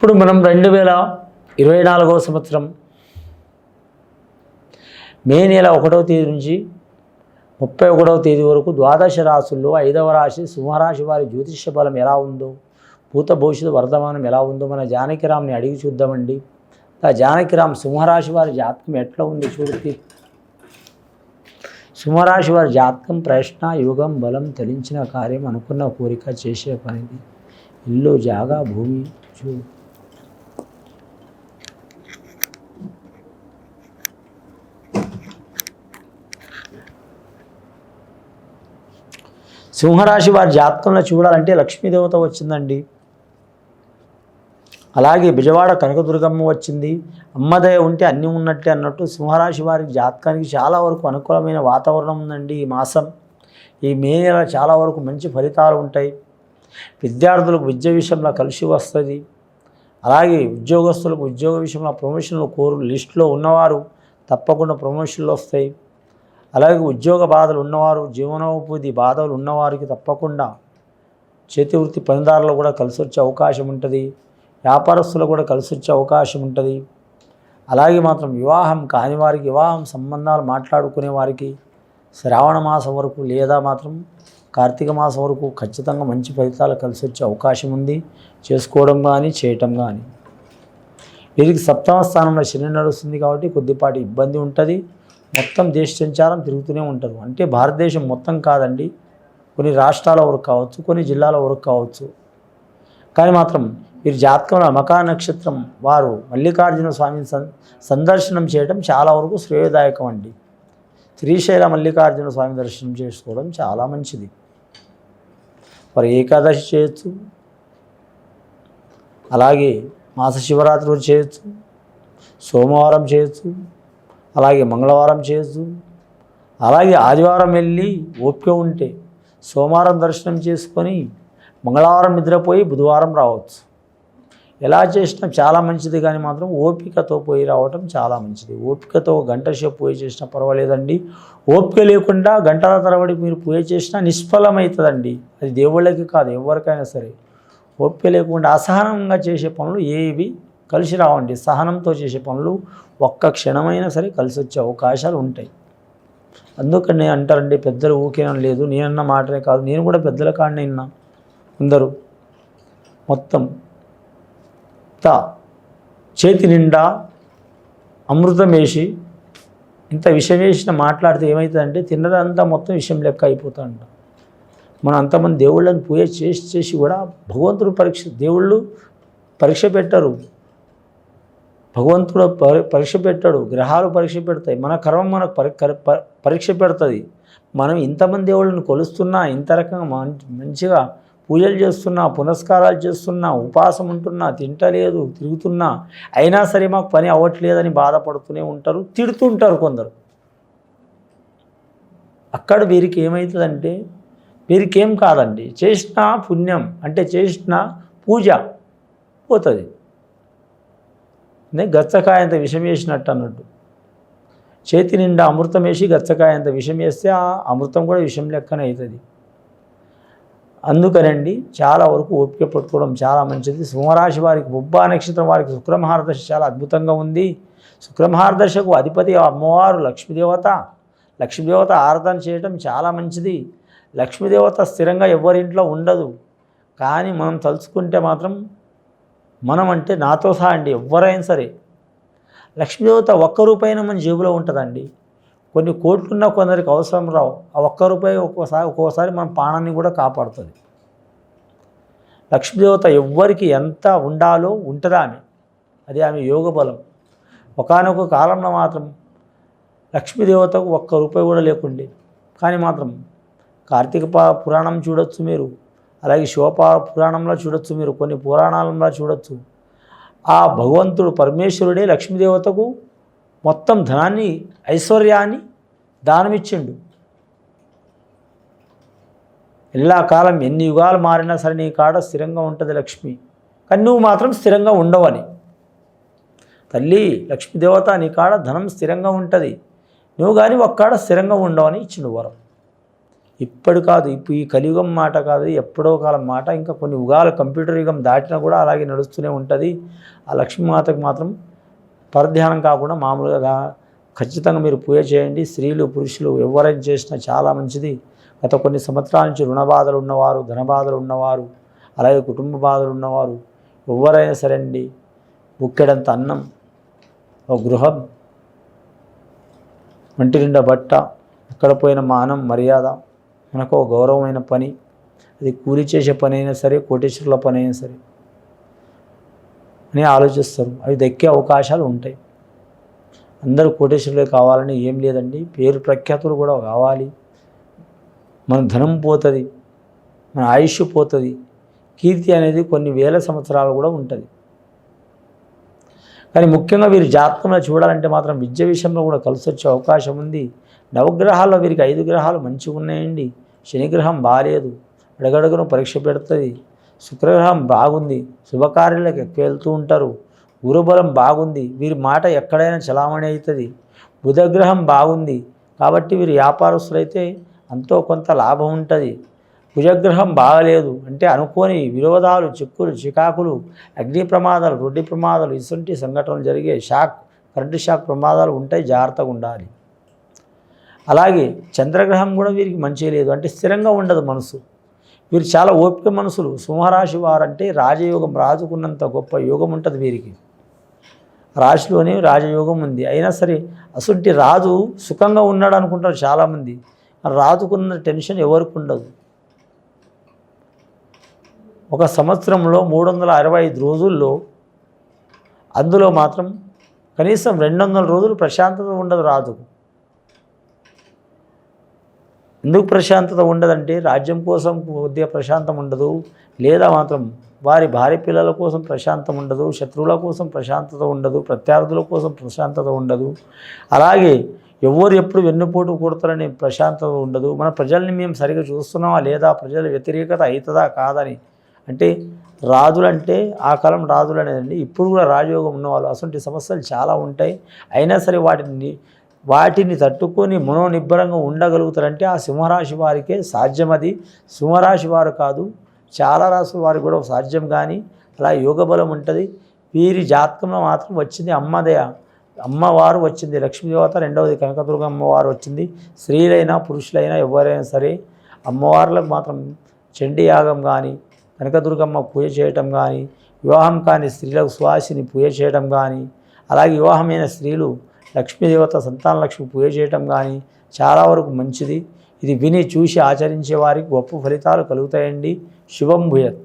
ఇప్పుడు మనం రెండు వేల ఇరవై నాలుగవ సంవత్సరం మే నెల ఒకటవ తేదీ నుంచి ముప్పై ఒకటవ తేదీ వరకు ద్వాదశ రాశుల్లో ఐదవ రాశి సింహరాశి వారి జ్యోతిష్య బలం ఎలా ఉందో భూత భవిష్యత్తు వర్ధమానం ఎలా ఉందో మన జానకిరామ్ని అడిగి చూద్దామండి. ఆ జానకిరామ్ సింహరాశి వారి జాతకం ఎట్లా ఉంది చూడితే సింహరాశి వారి జాతకం ప్రశ్న యుగం బలం తెలించిన కార్యం అనుకున్న కోరిక చేసే పనిది. ఇల్లు జాగా భూమి చూ సింహరాశి వారి జాతకంలో చూడాలంటే లక్ష్మీదేవత వచ్చిందండి. అలాగే బిజవాడ కనకదుర్గమ్మ వచ్చింది. అమ్మదయ ఉంటే అన్నీ ఉన్నట్టే అన్నట్టు సింహరాశి వారి జాతకానికి చాలా వరకు అనుకూలమైన వాతావరణం ఉందండి ఈ మాసం. ఈ మే నెల చాలా వరకు మంచి ఫలితాలు ఉంటాయి. విద్యార్థులకు విద్య విషయంలో కలిసి వస్తుంది. అలాగే ఉద్యోగస్తులకు ఉద్యోగ విషయంలో ప్రమోషన్లు కోరు లిస్టులో ఉన్నవారు తప్పకుండా ప్రమోషన్లు వస్తాయి. అలాగే ఉద్యోగ బాధలు ఉన్నవారు జీవనోపాధి బాధలు ఉన్నవారికి తప్పకుండా చేతివృత్తి పనిదారులు కూడా కలిసి వచ్చే అవకాశం ఉంటుంది. వ్యాపారస్తులు కూడా కలిసి వచ్చే అవకాశం ఉంటుంది. అలాగే మాత్రం వివాహం కాని వారికి వివాహం సంబంధాలు మాట్లాడుకునే వారికి శ్రావణ మాసం వరకు లేదా మాత్రం కార్తీక మాసం వరకు ఖచ్చితంగా మంచి ఫలితాలు కలిసి వచ్చే అవకాశం ఉంది. చేసుకోవడం కానీ చేయటం కానీ వీరికి సప్తమ స్థానంలో శని నడుస్తుంది కాబట్టి కొద్దిపాటి ఇబ్బంది ఉంటుంది. మొత్తం దేశ సంచారం తిరుగుతూనే ఉంటారు. అంటే భారతదేశం మొత్తం కాదండి. కొన్ని రాష్ట్రాల వరకు కావచ్చు కొన్ని జిల్లాల వరకు కావచ్చు. కానీ మాత్రం వీరి జాతకంలో మకా నక్షత్రం వారు మల్లికార్జున స్వామిని సం సందర్శనం చేయడం చాలా వరకు శ్రేయదాయకం అండి. శ్రీశైల మల్లికార్జున స్వామి దర్శనం చేసుకోవడం చాలా మంచిది. వారు ఏకాదశి చేయొచ్చు. అలాగే మాస శివరాత్రి చేయొచ్చు. సోమవారం చేయొచ్చు. అలాగే మంగళవారం చేయొచ్చు అలాగే ఆదివారం వెళ్ళి ఓపిక ఉంటే సోమవారం దర్శనం చేసుకొని మంగళవారం నిద్రపోయి బుధవారం రావచ్చు. ఎలా చేసినా చాలా మంచిది కానీ మాత్రం ఓపికతో పోయి రావటం చాలా మంచిది. ఓపికతో గంట సేపు పూజ చేసినా పర్వాలేదండి. ఓపిక లేకుండా గంటల తరబడి మీరు పూజ చేసినా నిష్ఫలమవుతుందండి. అది దేవుళ్ళకి కాదు ఎవరికైనా సరే. ఓపిక లేకుండా అసహనంగా చేసే పనులు ఏవి కలిసి రావండి. సహనంతో చేసే పనులు ఒక్క క్షణమైనా సరే కలిసి వచ్చే అవకాశాలు ఉంటాయి. అందుకని అంటారండి పెద్దలు ఊకేనం లేదు. నేనన్న మాటనే కాదు. నేను కూడా పెద్దల కాడనే విన్నా అందరూ మొత్తం త చేతి నిండా అమృతం వేసి ఇంత విషం వేసిన మాట్లాడితే ఏమవుతుందంటే తిన్నదంతా మొత్తం విషయం లెక్క అయిపోతుంట మనం అంతమంది దేవుళ్ళని పూజ చేసి చేసి కూడా భగవంతుడు పరీక్ష దేవుళ్ళు పరీక్ష పెట్టరు. భగవంతుడు పరి- పరీక్ష పెట్టాడు. గ్రహాలు పరీక్ష పెడతాయి. మన కర్మ మనకు పరీక్ష పెడుతుంది. మనం ఇంతమంది దేవుళ్ళని కొలుస్తున్నా ఇంత రకంగా మంచిగా పూజలు చేస్తున్నా పునస్కారాలు చేస్తున్నా ఉపాసం ఉంటున్నా తింటలేదు తిరుగుతున్నా అయినా సరే మాకు పని అవ్వట్లేదని బాధపడుతూనే ఉంటారు తిడుతుంటారు కొందరు. అక్కడ వీరికి ఏమవుతుందంటే వీరికి ఏం కాదండి. చేసిన పుణ్యం అంటే చేసిన పూజ పోతుంది. గచ్చకాయంత విషం వేసినట్టు అన్నట్టు చేతి నిండా అమృతం వేసి గచ్చకాయంత విషం వేస్తే ఆ అమృతం కూడా విషం లెక్కనే అవుతుంది అందుకనండి చాలా వరకు ఓపిక పట్టుకోవడం చాలా మంచిది. సింహరాశి వారికి బొబ్బా నక్షత్రం వారికి శుక్రమహారదశ చాలా అద్భుతంగా ఉంది. శుక్రమహారదశకు అధిపతి అమ్మవారు లక్ష్మీదేవత. లక్ష్మీదేవత ఆరాధన చేయడం చాలా మంచిది. లక్ష్మీదేవత స్థిరంగా ఎవరింట్లో ఉండదు. కానీ మనం తలుచుకుంటే మాత్రం మనం అంటే నాతో సహా అండి ఎవరైనా సరే. లక్ష్మీదేవత ఒక్క రూపాయినా మన జేబులో ఉంటుందండి. కొన్ని కోట్లున్నా కొందరికి అవసరం రావు. ఆ ఒక్క రూపాయి ఒక్కోసారి ఒక్కోసారి మన ప్రాణాన్ని కూడా కాపాడుతుంది. లక్ష్మీదేవత ఎవ్వరికి ఎంత ఉండాలో ఉంటుంది ఆమె. అది ఆమె యోగ బలం. ఒకనొక కాలంలో మాత్రం లక్ష్మీదేవతకు ఒక్క రూపాయి కూడా లేకుండే. కానీ మాత్రం కార్తీక పా- పురాణం చూడొచ్చు మీరు. అలాగే శివపా పురాణంలో చూడొచ్చు మీరు కొన్ని పురాణాలలో చూడొచ్చు. ఆ భగవంతుడు పరమేశ్వరుడే లక్ష్మీదేవతకు మొత్తం ధనాన్ని ఐశ్వర్యాన్ని దానమిచ్చిండు. ఎల్లా కాలం ఎన్ని యుగాలు మారినా సరే నీ కాడ స్థిరంగా ఉంటుంది లక్ష్మి. కానీ నువ్వు మాత్రం స్థిరంగా ఉండవని. తల్లి లక్ష్మీదేవత నీ కాడ ధనం స్థిరంగా ఉంటుంది. నువ్వు కానీ ఒక్కడ స్థిరంగా ఉండవని ఇచ్చిండు వరం. ఇప్పుడు కాదు ఇప్పుడు ఈ కలియుగం మాట కాదు ఎప్పుడో కాలం మాట. ఇంకా కొన్ని యుగాల కంప్యూటర్ యుగం దాటినా కూడా అలాగే నడుస్తూనే ఉంటుంది. ఆ లక్ష్మీమాతకు మాత్రం పరధ్యానం కాకుండా మామూలుగా ఖచ్చితంగా మీరు పూజ చేయండి. స్త్రీలు పురుషులు ఎవరైనా చేసినా చాలా మంచిది. గత కొన్ని సంవత్సరాల నుంచి రుణ బాధలు ఉన్నవారు ధన బాధలు ఉన్నవారు అలాగే కుటుంబ బాధలు ఉన్నవారు ఎవరైనా సరే అండి ఉక్కెడంత అన్నం ఒక గృహం ఒంటి నిండా బట్ట ఎక్కడ పోయిన మానం మర్యాద మనకు ఒక గౌరవమైన పని అది కూలి చేసే పని అయినా సరే కోటేశ్వరుల పని అయినా సరే. అని ఆలోచిస్తారు. అవి దక్కే అవకాశాలు ఉంటాయి. అందరూ కోటేశ్వరులే కావాలని ఏం లేదండి. పేరు ప్రఖ్యాతులు కూడా కావాలి. మన ధనం పోతుంది. మన ఆయుష్ పోతుంది. కీర్తి అనేది కొన్ని వేల సంవత్సరాలు కూడా ఉంటుంది. కానీ ముఖ్యంగా వీరి జాతకంలో చూడాలంటే మాత్రం విద్య విషయంలో కూడా కలిసి వచ్చే అవకాశం ఉంది. నవగ్రహాల్లో వీరికి ఐదు గ్రహాలు మంచిగా ఉన్నాయండి. శనిగ్రహం బాగాలేదు అడగడుగును పరీక్ష పెడుతుంది. శుక్రగ్రహం బాగుంది. శుభకార్యాలకు ఎక్కువ వెళ్తూ ఉంటారు. గురుబలం బాగుంది. వీరి మాట ఎక్కడైనా చలామణి అవుతుంది. బుధగ్రహం బాగుంది. కాబట్టి వీరు వ్యాపారస్తులైతే అంతో కొంత లాభం ఉంటుంది. కుజగ్రహం బాగలేదు అంటే అనుకోని విరోధాలు చిక్కులు చికాకులు అగ్ని ప్రమాదాలు రొడ్డి ప్రమాదాలు ఇటువంటి సంఘటనలు జరిగే షాక్ కరెంటు షాక్ ప్రమాదాలు ఉంటాయి. జాగ్రత్తగా ఉండాలి. అలాగే చంద్రగ్రహం కూడా వీరికి మంచి లేదు. అంటే స్థిరంగా ఉండదు మనసు. వీరు చాలా ఓపిక మనసులు. సింహరాశి వారంటే రాజయోగం రాజుకున్నంత గొప్ప యోగం ఉంటుంది వీరికి. రాశిలోనే రాజయోగం ఉంది. అయినా సరే అసలు రాజు సుఖంగా ఉన్నాడు అనుకుంటారు చాలామంది. రాజుకున్న టెన్షన్ ఎవరికి ఉండదు. ఒక సంవత్సరంలో మూడు వందల అరవై ఐదు రోజుల్లో అందులో మాత్రం కనీసం రెండు వందల రోజులు ప్రశాంతత ఉండదు రాజుకు. ఎందుకు ప్రశాంతత ఉండదంటే రాజ్యం కోసం కొద్దిగా ప్రశాంతం ఉండదు. లేదా మాత్రం వారి భార్య పిల్లల కోసం ప్రశాంతం ఉండదు. శత్రువుల కోసం ప్రశాంతత ఉండదు. ప్రత్యర్థుల కోసం ప్రశాంతత ఉండదు. అలాగే ఎవరు ఎప్పుడు వెన్నుపోటు కొడతారని ప్రశాంతత ఉండదు. మన ప్రజల్ని మేము సరిగా చూస్తున్నామా లేదా? ప్రజల వ్యతిరేకత అవుతుందా కాదని. అంటే రాజులంటే ఆ కాలం రాజులు అనేదండి ఇప్పుడు కూడా రాజయోగం ఉన్నవాళ్ళు. అటువంటి సమస్యలు చాలా ఉంటాయి. అయినా సరే వాటిని వాటిని తట్టుకొని మనోనిబ్బరంగా ఉండగలుగుతారంటే ఆ సింహరాశి వారికే సాధ్యం అది సింహరాశి వారు కాదు చాలా రాశుల వారికి కూడా సాధ్యం కానీ అలా యోగ బలం ఉంటుంది. వీరి జాతకంలో మాత్రం వచ్చింది అమ్మదయ. అమ్మవారు వచ్చింది. లక్ష్మీదేవత రెండవది కనకదుర్గ అమ్మవారు వచ్చింది. స్త్రీలైనా పురుషులైనా ఎవరైనా సరే అమ్మవార్లకు మాత్రం చండీ యాగం కానీ కనకదుర్గమ్మ పూజ చేయటం కానీ వివాహం కాని స్త్రీలకు సువాసిని పూజ చేయటం కానీ అలాగే వివాహమైన స్త్రీలు లక్ష్మీదేవత సంతాన లక్ష్మి పూజ చేయటం కానీ చాలా వరకు మంచిది. ఇది విని చూసి ఆచరించే వారికి గొప్ప ఫలితాలు కలుగుతాయండి. శుభం భూయత్.